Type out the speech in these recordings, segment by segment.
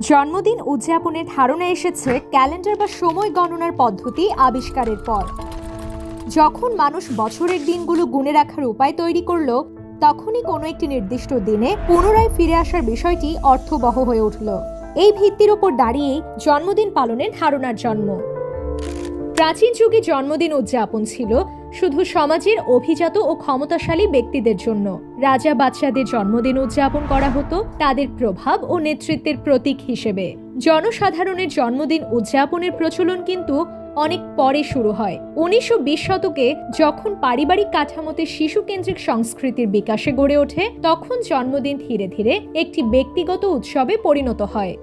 জন্মদিন উদযাপনের ধারণা এসেছে ক্যালেন্ডার বা সময় গণনার পদ্ধতি আবিষ্কারের পর। যখন মানুষ বছরের দিনগুলো গুনে রাখার উপায় তৈরি করল, তখনই কোনো একটি নির্দিষ্ট দিনে পুনরায় ফিরে আসার বিষয়টি অর্থবহ হয়ে উঠল। এই ভিত্তির ওপর দাঁড়িয়েই জন্মদিন পালনের ধারণার জন্ম। প্রাচীন যুগে জন্মদিন উদযাপন ছিল শুধু সমাজের অভিজাত ও ক্ষমতাশালী ব্যক্তিদের জন্য। রাজা বাচ্চাদের জন্মদিন উদযাপন করা হতো তাদের প্রভাব ও নেতৃত্বের প্রতীক হিসেবে। জনসাধারণের জন্মদিন উদযাপনের প্রচলন কিন্তু অনেক পরে শুরু হয়। উনিশশো বিশ শতকে যখন পারিবারিক কাঠামোতে শিশু কেন্দ্রিক সংস্কৃতির বিকাশে গড়ে ওঠে, তখন জন্মদিন ধীরে ধীরে একটি ব্যক্তিগত উৎসবে পরিণত হয়।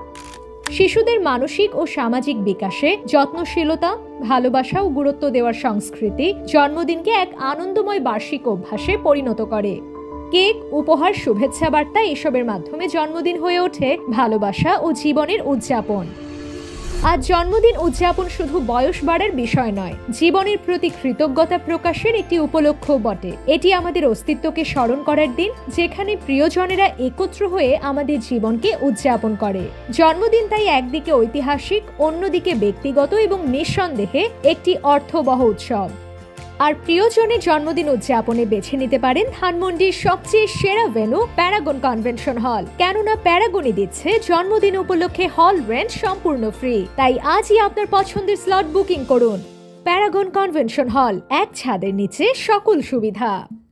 শিশুদের মানসিক ও সামাজিক বিকাশে যত্নশীলতা, ভালোবাসা ও গুরুত্ব দেওয়ার সংস্কৃতি জন্মদিনকে এক আনন্দময় বার্ষিক অভ্যাসে পরিণত করে। কেক, উপহার, শুভেচ্ছা বার্তা এসবের মাধ্যমে জন্মদিন হয়ে ওঠে ভালোবাসা ও জীবনের উদযাপন। আজ জন্মদিন উদযাপন শুধু বয়স বাড়ার বিষয় নয়, জীবনের প্রতি কৃতজ্ঞতা প্রকাশের একটি উপলক্ষ বটে। এটি আমাদের অস্তিত্বকে স্মরণ করার দিন, যেখানে প্রিয়জনেরা একত্র হয়ে আমাদের জীবনকে উদযাপন করে। জন্মদিন তাই একদিকে ঐতিহাসিক, অন্যদিকে ব্যক্তিগত এবং নিঃসন্দেহে একটি অর্থবহ উৎসব। আর প্রিয়জনের জন্মদিন উদযাপনে বেছে নিতে পারেন ধানমন্ডির সবচেয়ে সেরা ভেনু প্যারাগন কনভেনশন হল। কেননা প্যারাগনই দিচ্ছে জন্মদিন উপলক্ষে হল রেন্ট সম্পূর্ণ ফ্রি। তাই আজই আপনার পছন্দের স্লট বুকিং করুন। প্যারাগন কনভেনশন হল, এক ছাদের নিচে সকল সুবিধা।